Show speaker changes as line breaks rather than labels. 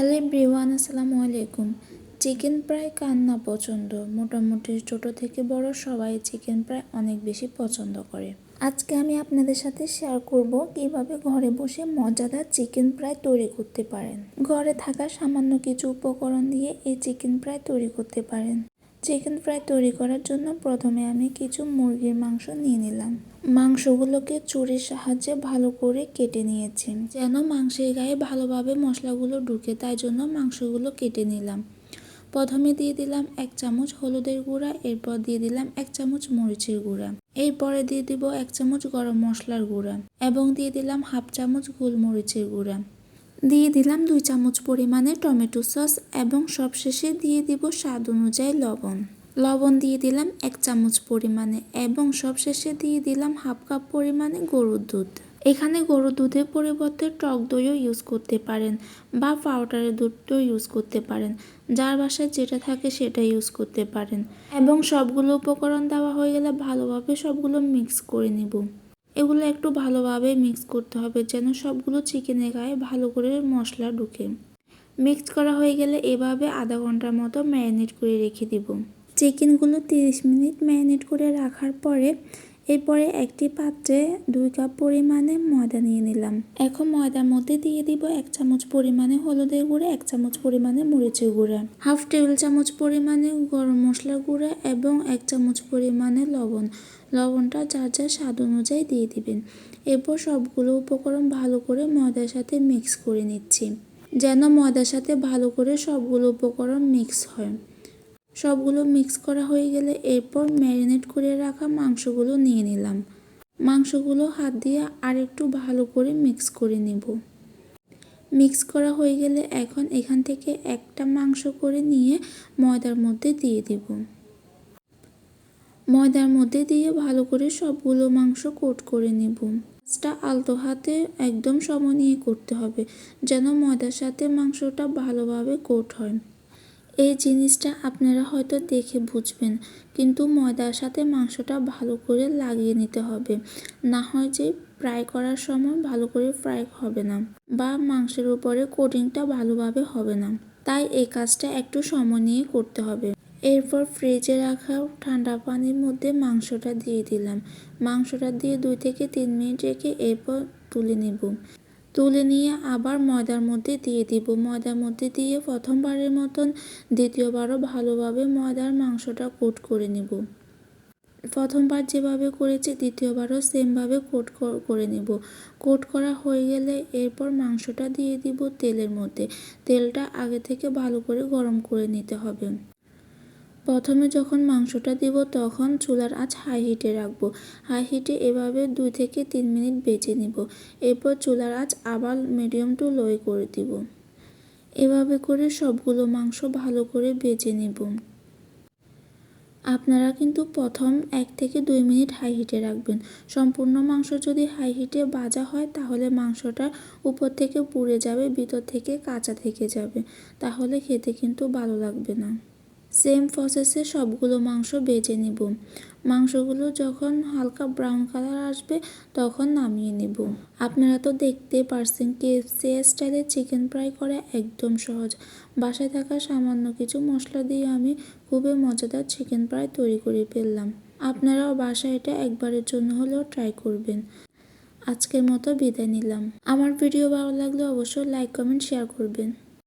Hello everyone, আসসালামু আলাইকুম। Chicken প্রায় কান্না পছন্দ। মোটামুটি ছোট থেকে বড় সবাই চিকেন প্রায় অনেক বেশি পছন্দ করে। আজকে আমি আপনাদের সাথে শেয়ার করব কীভাবে ঘরে বসে মজাদার চিকেন প্রায় তৈরি করতে পারেন। ঘরে থাকা সামান্য কিছু উপকরণ দিয়ে এই চিকেন প্রায় তৈরি করতে পারেন। চিকেন ফ্রাই তৈরি করার জন্য প্রথমে আমি কিছু মুরগির মাংস নিয়ে নিলাম। মাংসগুলোকে চুরির সাহায্যে ভালো করে কেটে নিয়েছি। যেন মাংসের গায়ে ভালোভাবে মশলাগুলো ঢুকে, তাই জন্য মাংসগুলো কেটে নিলাম। প্রথমে দিয়ে দিলাম এক চামচ হলুদের গুঁড়া, এরপর দিয়ে দিলাম এক চামচ মরিচের গুঁড়া। এরপরে দিয়ে দিব এক চামচ গরম মশলার গুঁড়া এবং দিয়ে দিলাম হাফ চামচ গোলমরিচের গুঁড়া। দিয়ে দিলাম দুই চামচ পরিমাণে টমেটো সস এবং সবশেষে দিয়ে দিব স্বাদ অনুযায়ী লবণ। লবণ দিয়ে দিলাম এক চামচ পরিমাণে এবং সবশেষে দিয়ে দিলাম হাফ কাপ পরিমাণে গরুর দুধ। এখানে গরুর দুধের পরিবর্তে টক দইও ইউজ করতে পারেন বা পাউডারের দুধও ইউজ করতে পারেন। যার বাসায় যেটা থাকে সেটা ইউজ করতে পারেন। এবং সবগুলো উপকরণ দেওয়া হয়ে গেলে ভালোভাবে সবগুলো মিক্স করে নিব। এগুলো একটু ভালোভাবে মিক্স করতে হবে যেন সবগুলো চিকেনের গায়ে ভালো করে মশলা ঢুকে। মিক্স করা হয়ে গেলে এভাবে আধা ঘণ্টার মতো ম্যারিনেট করে রেখে দিব। চিকেনগুলো তিরিশ মিনিট ম্যারিনেট করে রাখার পরে এরপরে একটি পাত্রে দুই কাপ পরিমাণে ময়দা নিয়ে নিলাম। এখন ময়দার মধ্যে দিয়ে দিব এক চামচ পরিমাণে হলুদের গুঁড়া, এক চামচ পরিমাণে মরিচের গুঁড়া, হাফ টেবিল চামচ পরিমাণে গরম মশলার গুঁড়া এবং এক চামচ পরিমাণে লবণ। লবণটা যার যার স্বাদ অনুযায়ী দিয়ে দিবেন। এরপর সবগুলো উপকরণ ভালো করে ময়দার সাথে মিক্স করে নিচ্ছি। যেন ময়দার সাথে ভালো করে সবগুলো উপকরণ মিক্স হয়। সবগুলো মিক্স করা হয়ে গেলে এরপর ম্যারিনেট করে রাখা মাংসগুলো নিয়ে নিলাম। মাংসগুলো হাত দিয়ে আরেকটু ভালো করে মিক্স করে নেব। মিক্স করা হয়ে গেলে এখন এখান থেকে একটা মাংস করে নিয়ে ময়দার মধ্যে দিয়ে দেব। ময়দার মধ্যে দিয়ে ভালো করে সবগুলো মাংস কোট করে নেব। কাজটা আলতো হাতে একদম সম নিয়ে করতে হবে, যেন ময়দার সাথে মাংসটা ভালোভাবে কোট হয়। এই জিনিসটা আপনারা হয়তো দেখে বুঝবেন। কিন্তু ময়দার সাথে মাংসটা ভালো করে লাগিয়ে নিতে হবে। না হয় যে ফ্রাই করার সময় ভালো করে ফ্রাই হবে না বা মাংসের উপরে কোটিংটা ভালোভাবে হবে না। তাই এই কাজটা একটু সময় নিয়ে করতে হবে। এরপর ফ্রিজে রাখা ঠান্ডা পানির মধ্যে মাংসটা দিয়ে দিলাম। মাংসটা দিয়ে দুই থেকে তিন মিনিট রেখে এরপর তুলে নেব। তুলে নিয়ে আবার ময়দার মধ্যে দিয়ে দিব। ময়দার মধ্যে দিয়ে প্রথমবারের মতন দ্বিতীয়বারও ভালোভাবে ময়দার মাংসটা কোট করে নেব। প্রথমবার যেভাবে করেছি, দ্বিতীয়বারও সেমভাবে কোট করে নেব। কোট করা হয়ে গেলে এরপর মাংসটা দিয়ে দিব তেলের মধ্যে। তেলটা আগে থেকে ভালো করে গরম করে নিতে হবে। প্রথমে যখন মাংসটা দিব, তখন চুলার আঁচ হাই হিটে রাখব। হাই হিটে এভাবে দুই থেকে তিন মিনিট বেজে নিব। এরপর চুলার আঁচ আবার মিডিয়াম টু লোয়ে করে দিব। এভাবে করে সবগুলো মাংস ভালো করে বেজে নেব। আপনারা কিন্তু প্রথম এক থেকে দুই মিনিট হাই হিটে রাখবেন। সম্পূর্ণ মাংস যদি হাই হিটে বাজা হয়, তাহলে মাংসটা উপর থেকে পুড়ে যাবে, ভিতর থেকে কাঁচা থেকে যাবে। তাহলে খেতে কিন্তু ভালো লাগবে না। সেম প্রসেসে সবগুলো মাংস বেজে নিব। মাংসগুলো যখন হালকা ব্রাউন কালার আসবে, তখন নামিয়ে নিব। আপনারা তো দেখতে পারছেন কেএফসি স্টাইলে চিকেন ফ্রাই করা একদম সহজ। বাসায় থাকা সামান্য কিছু মশলা দিয়ে আমি খুবই মজাদার চিকেন ফ্রাই তৈরি করে ফেললাম। আপনারাও বাসায় এটা একবারের জন্য হলেও ট্রাই করবেন। আজকের মতো বিদায় নিলাম। আমার ভিডিও ভালো লাগলে অবশ্যই লাইক, কমেন্ট, শেয়ার করবেন।